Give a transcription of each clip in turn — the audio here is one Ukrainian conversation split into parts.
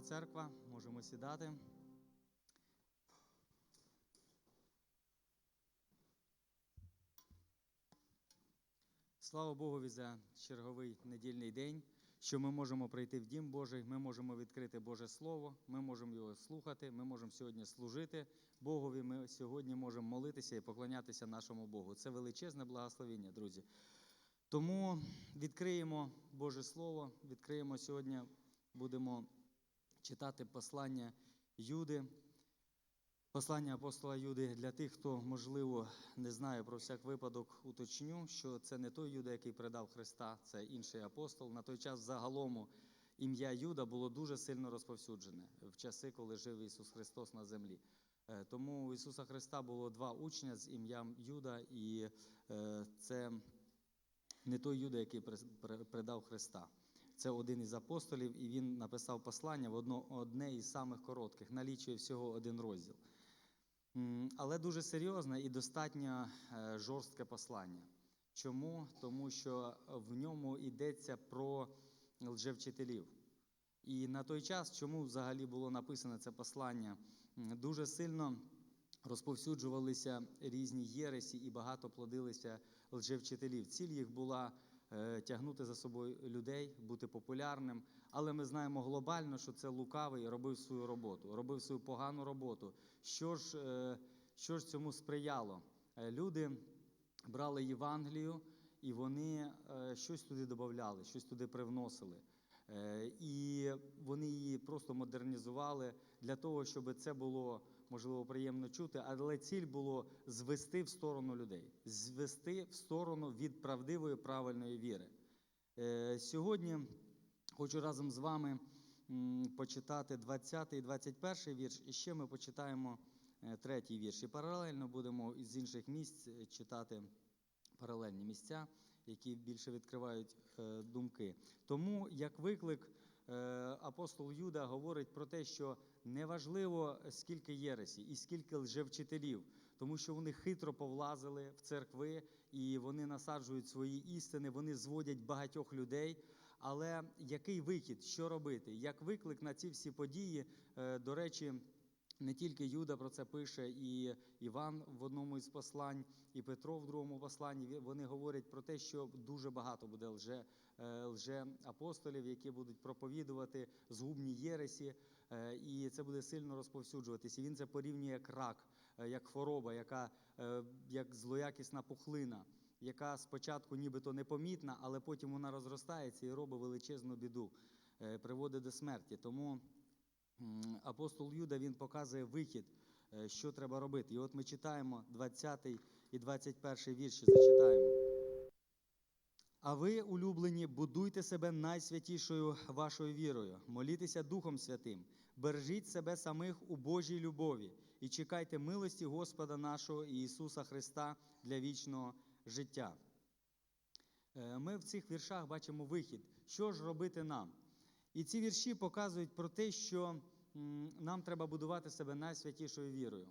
церква, можемо сідати. Слава Богові за черговий недільний день, що ми можемо прийти в Дім Божий, ми можемо відкрити Боже Слово, ми можемо його слухати, ми можемо сьогодні служити Богові. Ми сьогодні можемо молитися і поклонятися нашому Богу. Це величезне благословіння, друзі. Тому відкриємо Боже Слово, відкриємо сьогодні, будемо читати послання Юди. Послання апостола Юди для тих, хто, можливо, не знає про всяк випадок, уточню, що це не той Юда, який предав Христа, це інший апостол. На той час загалом ім'я Юда було дуже сильно розповсюджене в часи, коли жив Ісус Христос на землі. Е, Тому у Ісуса Христа було два учня з ім'ям Юда, і е, це не той Юда, який предав Христа. Це один із апостолів, і він написав послання в одно, одне із самих коротких, налічує всього один розділ. Але дуже серйозне і достатньо е, жорстке послання. Чому? Тому що в ньому йдеться про лжевчителів. І на той час, чому взагалі було написане це послання, дуже сильно розповсюджувалися різні єресі і багато плодилися лжевчителів. Ціль їх була тягнути за собою людей, бути популярним. Але ми знаємо глобально, що це лукавий робив свою роботу, робив свою погану роботу. Що ж, е, що ж цьому сприяло? Е, Люди брали Євангелію, і вони е, щось туди додавали, щось туди привносили. Е, І вони її просто модернізували для того, щоб це було можливо приємно чути, але ціль було звести в сторону людей, звести в сторону від правдивої правильної віри. Е, Сьогодні хочу разом з вами почитати 20 і 21 вірш, і ще ми почитаємо е, третій вірш. І паралельно будемо з інших місць е, читати паралельні місця, які більше відкривають думки. Тому, як виклик, апостол Юда говорить про те, що неважливо, скільки єресі і скільки лжевчителів, тому що вони хитро повлазили в церкви і вони насаджують свої істини, вони зводять багатьох людей. Але який вихід, що робити? Як виклик на ці всі події, е, до речі, не тільки Юда про це пише, і Іван в одному із послань, і Петро в другому посланні. Вони говорять про те, що дуже багато буде лже, е, лже апостолів, які будуть проповідувати згубні єресі, е, і це буде сильно розповсюджуватися. Він це порівнює як рак, е, як хвороба, яка як злоякісна пухлина. Яка спочатку нібито непомітна, але потім вона розростається і робить величезну біду, приводить до смерті. Тому апостол Юда він показує вихід, е, що треба робити. І от ми читаємо 20 і 21 вірші. Зачитаємо. А ви, улюблені, будуйте себе найсвятішою вашою вірою, молітеся Духом Святим, бережіть себе самих у Божій любові і чекайте милості Господа нашого Ісуса Христа для вічного життя. Е, Ми в цих віршах бачимо вихід, що ж робити нам. І ці вірші показують про те, що нам треба будувати себе найсвятішою вірою.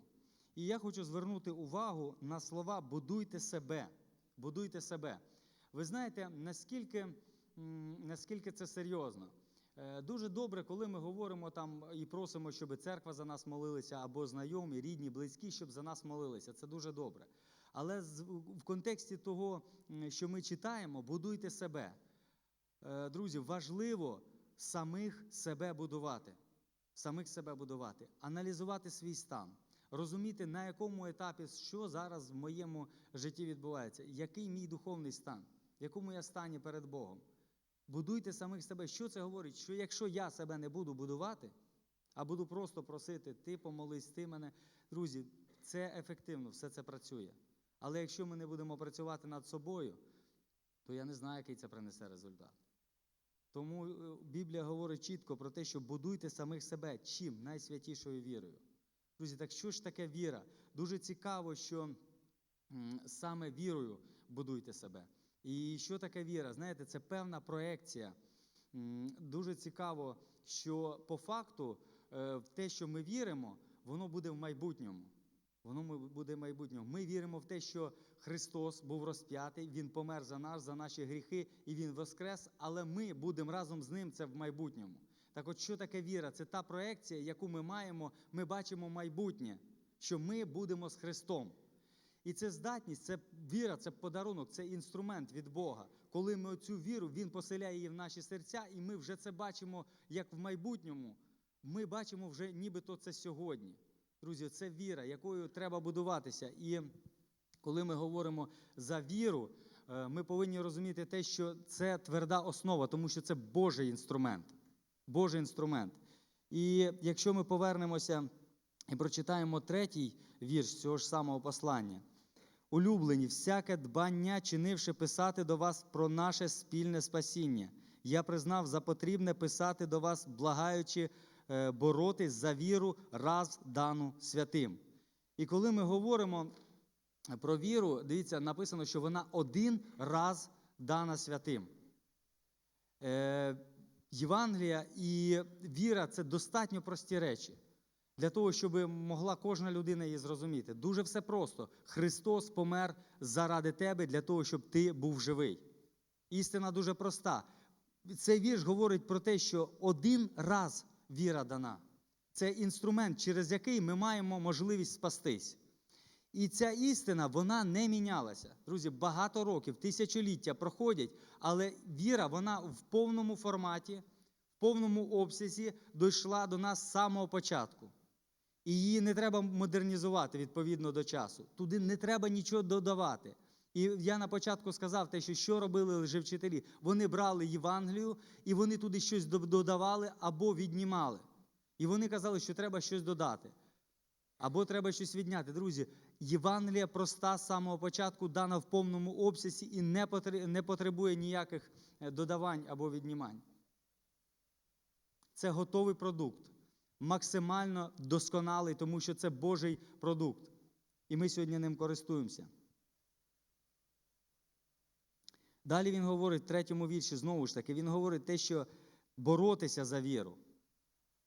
І я хочу звернути увагу на слова будуйте себе. Будуйте себе. Ви знаєте, наскільки, наскільки це серйозно. Е, Дуже добре, коли ми говоримо там і просимо, щоб церква за нас молилася, або знайомі, рідні, близькі, щоб за нас молилися. Це дуже добре. Але в контексті того, що ми читаємо, будуйте себе. Е, Друзі, важливо самих себе будувати, самих себе будувати, аналізувати свій стан, розуміти, на якому етапі, що зараз в моєму житті відбувається, який мій духовний стан, в якому я стані перед Богом. Будуйте самих себе. Що це говорить? Що якщо я себе не буду будувати, а буду просто просити, ти помолись, ти мене. Друзі, це ефективно, все це працює. Але якщо ми не будемо працювати над собою, то я не знаю, який це принесе результат. Тому е, Біблія говорить чітко про те, що будуйте самих себе чим? Найсвятішою вірою. Друзі, так що ж таке віра? Дуже цікаво, що саме вірою будуйте себе. І що таке віра? Знаєте, це певна проекція. Дуже цікаво, що по факту е, в те, що ми віримо, воно буде в майбутньому. Воно буде в майбутньому. Ми віримо в те, що Христос був розп'ятий, Він помер за нас, за наші гріхи, і Він воскрес, але ми будемо разом з Ним це в майбутньому. Так от що таке віра? Це та проекція, яку ми маємо, ми бачимо майбутнє, що ми будемо з Христом. І це здатність, це віра, це подарунок, це інструмент від Бога. Коли ми цю віру, Він поселяє її в наші серця, і ми вже це бачимо як в майбутньому. Ми бачимо вже нібито це сьогодні. Друзі, це віра, якою треба будуватися. І коли ми говоримо за віру, е, ми повинні розуміти те, що це тверда основа, тому що це Божий інструмент. Божий інструмент. І якщо ми повернемося і прочитаємо третій вірш цього ж самого послання. Улюблені, всяке дбання, чинивши писати до вас про наше спільне спасіння. Я признав за потрібне писати до вас, благаючи боротись за віру раз дану святим. І коли ми говоримо про віру, дивіться, написано, що вона один раз дана святим. Е, Євангелія і віра це достатньо прості речі для того, щоб могла кожна людина її зрозуміти. Дуже все просто. Христос помер заради тебе для того, щоб ти був живий. Істина дуже проста. Цей вірш говорить про те, що один раз віра дана. Це інструмент, через який ми маємо можливість спастись. І ця істина вона не мінялася. Друзі, багато років, тисячоліття проходять, але віра, вона в повному форматі, в повному обсязі дійшла до нас з самого початку. І її не треба модернізувати відповідно до часу. Туди не треба нічого додавати. І я на початку сказав те, що що робили лжевчителі. Вони брали Євангелію і вони туди щось додавали або віднімали. І вони казали, що треба щось додати. Або треба щось відняти. Друзі, Євангелія проста з самого початку, дана в повному обсязі і не потребує ніяких е, додавань або віднімань. Це готовий продукт, максимально досконалий, тому що це Божий продукт. І ми сьогодні ним користуємося. Далі він говорить в третьому вірші, знову ж таки, він говорить те, що боротися за віру.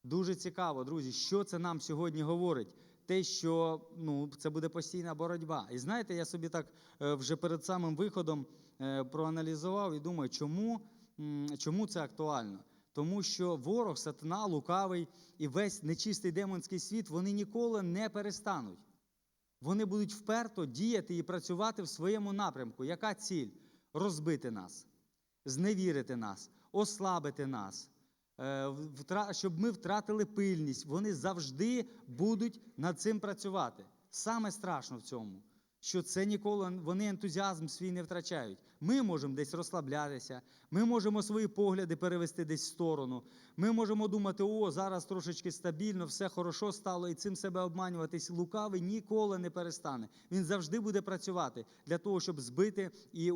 Дуже цікаво, друзі, що це нам сьогодні говорить. Те, що ну, це буде постійна боротьба. І знаєте, я собі так е, вже перед самим виходом е, проаналізував і думаю, чому, чому це актуально? Тому що ворог, сатана, лукавий і весь нечистий демонський світ вони ніколи не перестануть. Вони будуть вперто діяти і працювати в своєму напрямку. Яка ціль? Розбити нас, зневірити нас, ослабити нас, е, щоб ми втратили пильність. Вони завжди будуть над цим працювати. Саме страшно в цьому, що це ніколи вони ентузіазм свій не втрачають. Ми можемо десь розслаблятися, ми можемо свої погляди перевести десь в сторону. Ми можемо думати, о, зараз трошечки стабільно, все хорошо стало, і цим себе обманюватись. Лукавий ніколи не перестане. Він завжди буде працювати для того, щоб збити і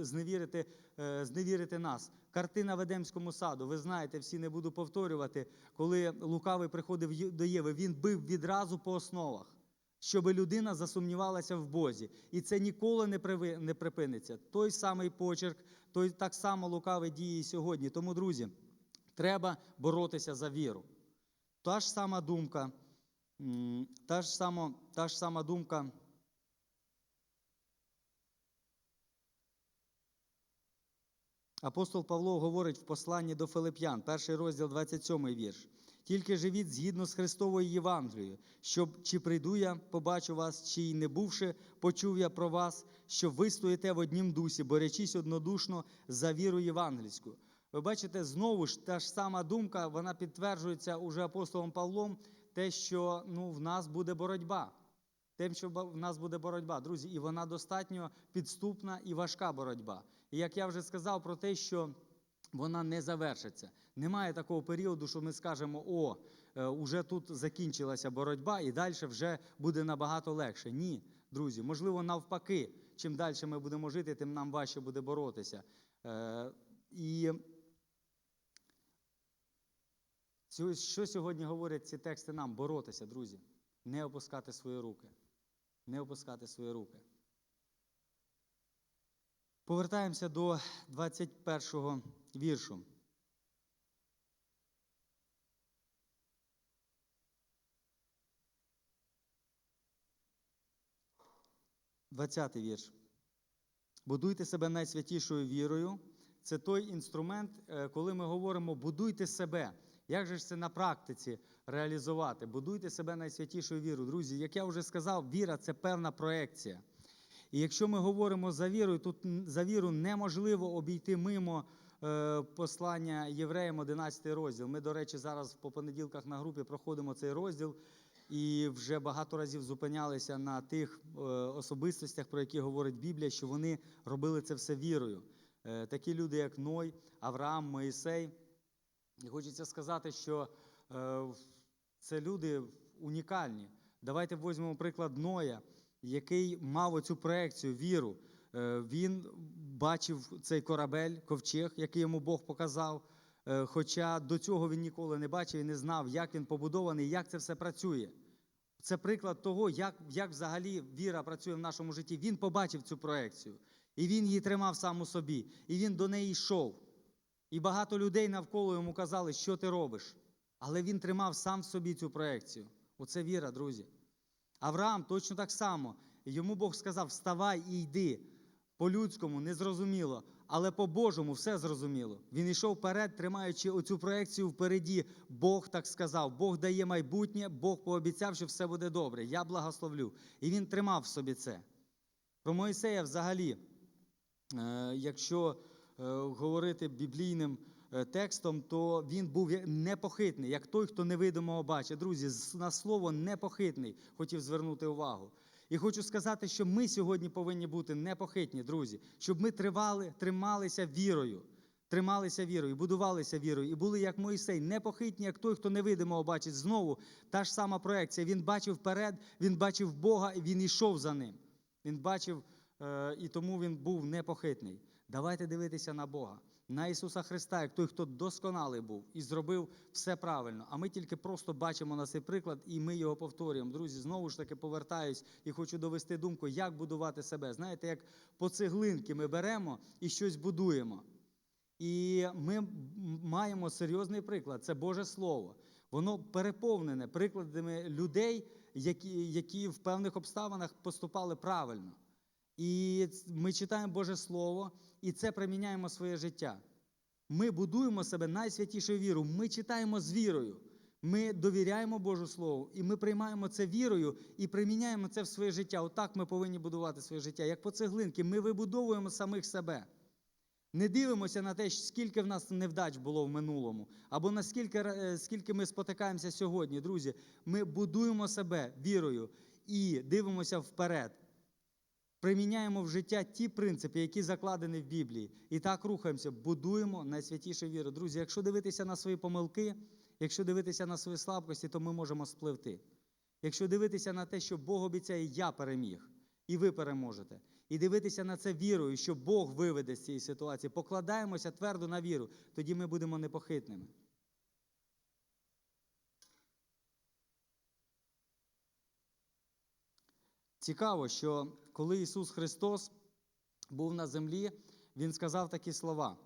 зневірити, е, зневірити нас. Картина в Едемському саду. Ви знаєте, всі не буду повторювати, коли лукавий приходив до Єви, він бив відразу по основах щоб людина засумнівалася в Бозі. І це ніколи не припиниться. Той самий почерк, той так само лукавий діє і сьогодні. Тому, друзі, треба боротися за віру. Та ж сама думка, та ж сама, та ж сама думка. Апостол Павло говорить в посланні до Филип'ян, перший розділ, 27 вірш. Тільки живіть згідно з Христовою Євангелією, щоб чи прийду я, побачу вас, чи й не бувши, почув я про вас, що ви стоїте в однім дусі, борячись однодушно за віру євангельську. Ви бачите, знову ж та ж сама думка, вона підтверджується уже апостолом Павлом, те, що ну, в нас буде боротьба. Тим, що в нас буде боротьба, друзі, і вона достатньо підступна і важка боротьба. І як я вже сказав про те, що вона не завершиться. Немає такого періоду, що ми скажемо, о, вже тут закінчилася боротьба, і далі вже буде набагато легше. Ні, друзі, можливо, навпаки, чим далі ми будемо жити, тим нам важче буде боротися. Е, і що сьогодні говорять ці тексти нам? Боротися, друзі, не опускати свої руки. Не опускати свої руки. Повертаємося до 21 віршу. Двадцятий вірш. Будуйте себе найсвятішою вірою. Це той інструмент, е, коли ми говоримо будуйте себе. Як же ж це на практиці реалізувати? Будуйте себе найсвятішою вірою. Друзі, як я вже сказав, віра це певна проекція. І якщо ми говоримо за вірою, тут за віру неможливо обійти мимо послання євреям 11 розділ. Ми, до речі, зараз по понеділках на групі проходимо цей розділ і вже багато разів зупинялися на тих е, особистостях, про які говорить Біблія, що вони робили це все вірою. Е, такі люди, як Ной, Авраам, Моїсей. І хочеться сказати, що е, це люди унікальні. Давайте візьмемо приклад Ноя, який мав оцю проекцію, віру. Е, Він бачив цей корабель, ковчег, який йому Бог показав. Е, Хоча до цього він ніколи не бачив і не знав, як він побудований, як це все працює. Це приклад того, як, як взагалі віра працює в нашому житті. Він побачив цю проекцію, і він її тримав сам у собі, і він до неї йшов. І багато людей навколо йому казали, що ти робиш. Але він тримав сам в собі цю проекцію. Оце віра, друзі. Авраам точно так само. Йому Бог сказав: вставай і йди. По-людському незрозуміло, але по-божому все зрозуміло. Він йшов вперед, тримаючи оцю проекцію впереді. Бог так сказав, Бог дає майбутнє, Бог пообіцяв, що все буде добре. Я благословлю. І він тримав в собі це. Про Моїсея взагалі, е, якщо е, говорити біблійним е, текстом, то він був непохитний, як той, хто невидимого бачить. Друзі, на слово непохитний хотів звернути увагу. І хочу сказати, що ми сьогодні повинні бути непохитні, друзі, щоб ми тривали, трималися вірою, трималися вірою, будувалися вірою, і були як Моїсей, непохитні, як той, хто невидимого бачить. Знову та ж сама проекція. Він бачив вперед, він бачив Бога, і він йшов за ним. Він бачив, е, і тому він був непохитний. Давайте дивитися на Бога, на Ісуса Христа, як той, хто досконалий був і зробив все правильно. А ми тільки просто бачимо на цей приклад, і ми його повторюємо. Друзі, знову ж таки повертаюсь і хочу довести думку, як будувати себе. Знаєте, як по цеглинки ми беремо і щось будуємо. І ми маємо серйозний приклад це Боже Слово. Воно переповнене прикладами людей, які, які в певних обставинах поступали правильно. І ми читаємо Боже Слово, і це приміняємо своє життя. Ми будуємо себе найсвятішою вірою. Ми читаємо з вірою. Ми довіряємо Божу Слову, і ми приймаємо це вірою і приміняємо це в своє життя. Отак ми повинні будувати своє життя. Як по цеглинки, ми вибудовуємо самих себе. Не дивимося на те, скільки в нас невдач було в минулому, або наскільки е, скільки ми спотикаємося сьогодні, друзі. Ми будуємо себе вірою і дивимося вперед. Приміняємо в життя ті принципи, які закладені в Біблії. І так рухаємося, будуємо найсвятішу віру. Друзі, якщо дивитися на свої помилки, якщо дивитися на свої слабкості, то ми можемо спливти. Якщо дивитися на те, що Бог обіцяє, я переміг, і ви переможете. І дивитися на це вірою, що Бог виведе з цієї ситуації, покладаємося твердо на віру, тоді ми будемо непохитними. Цікаво, що коли Ісус Христос був на землі, Він сказав такі слова.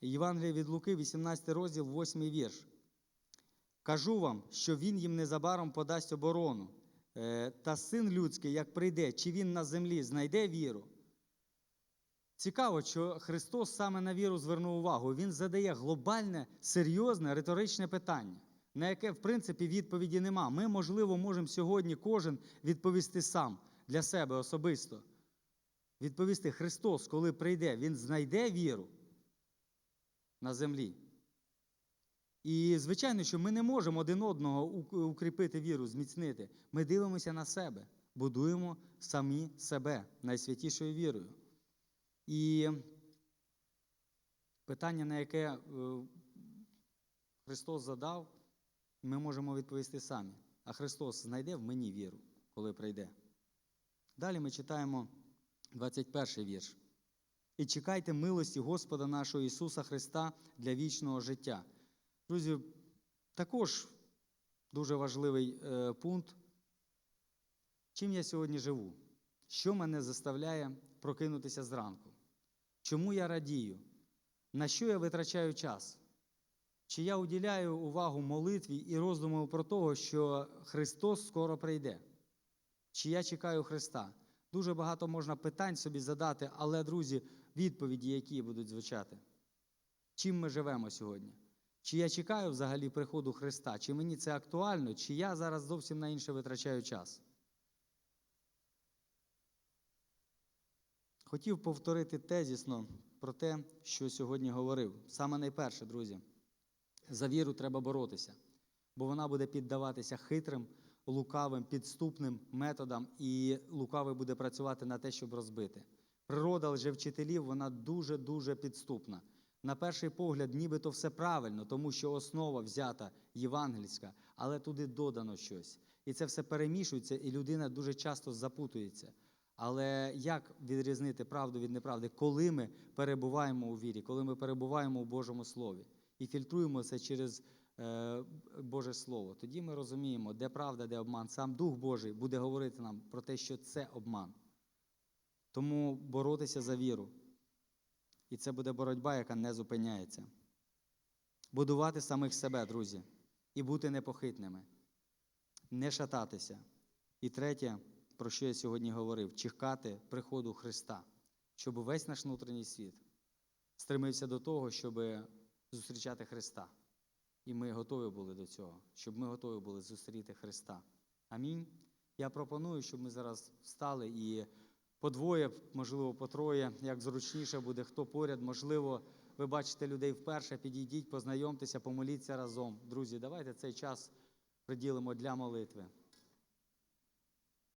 Євангелія від Луки, 18 розділ, 8 вірш. Кажу вам, що Він їм незабаром подасть оборону. Е, Та син людський, як прийде, чи він на землі знайде віру? Цікаво, що Христос саме на віру звернув увагу. Він задає глобальне, серйозне риторичне питання, на яке, в принципі, відповіді нема. Ми, можливо, можемо сьогодні кожен відповісти сам для себе особисто. Відповісти Христос, коли прийде, Він знайде віру на землі. І, звичайно, що ми не можемо один одного укріпити віру, зміцнити. Ми дивимося на себе, будуємо самі себе найсвятішою вірою. І питання, на яке е, Христос задав, ми можемо відповісти самі. А Христос знайде в мені віру, коли прийде. Далі ми читаємо 21 вірш. І чекайте милості Господа нашого Ісуса Христа для вічного життя. Друзі, також дуже важливий е, пункт. Чим я сьогодні живу? Що мене заставляє прокинутися зранку? Чому я радію? На що я витрачаю час? Чи я уділяю увагу молитві і роздуму про того, що Христос скоро прийде? Чи я чекаю Христа? Дуже багато можна питань собі задати, але, друзі, відповіді, які будуть звучати. Чим ми живемо сьогодні? Чи я чекаю взагалі приходу Христа? Чи мені це актуально, чи я зараз зовсім на інше витрачаю час? Хотів повторити тезісно про те, що сьогодні говорив. Саме найперше, друзі, за віру треба боротися, бо вона буде піддаватися хитрим, лукавим, підступним методам, і лукавий буде працювати на те, щоб розбити. Природа лжевчителів, вона дуже-дуже підступна. На перший погляд, нібито все правильно, тому що основа взята євангельська, але туди додано щось. І це все перемішується, і людина дуже часто запутується. Але як відрізнити правду від неправди, коли ми перебуваємо у вірі, коли ми перебуваємо у Божому Слові і фільтруємо це через е, Боже Слово, тоді ми розуміємо, де правда, де обман. Сам Дух Божий буде говорити нам про те, що це обман. Тому боротися за віру. І це буде боротьба, яка не зупиняється. Будувати самих себе, друзі, і бути непохитними, не шататися. І третє, про що я сьогодні говорив, чекати приходу Христа, щоб весь наш внутрішній світ стремився до того, щоб зустрічати Христа. І ми готові були до цього, щоб ми готові були зустріти Христа. Амінь. Я пропоную, щоб ми зараз встали і по двоє, можливо, по троє, як зручніше буде, хто поряд, можливо, ви бачите людей вперше, підійдіть, познайомтеся, помоліться разом. Друзі, давайте цей час приділимо для молитви.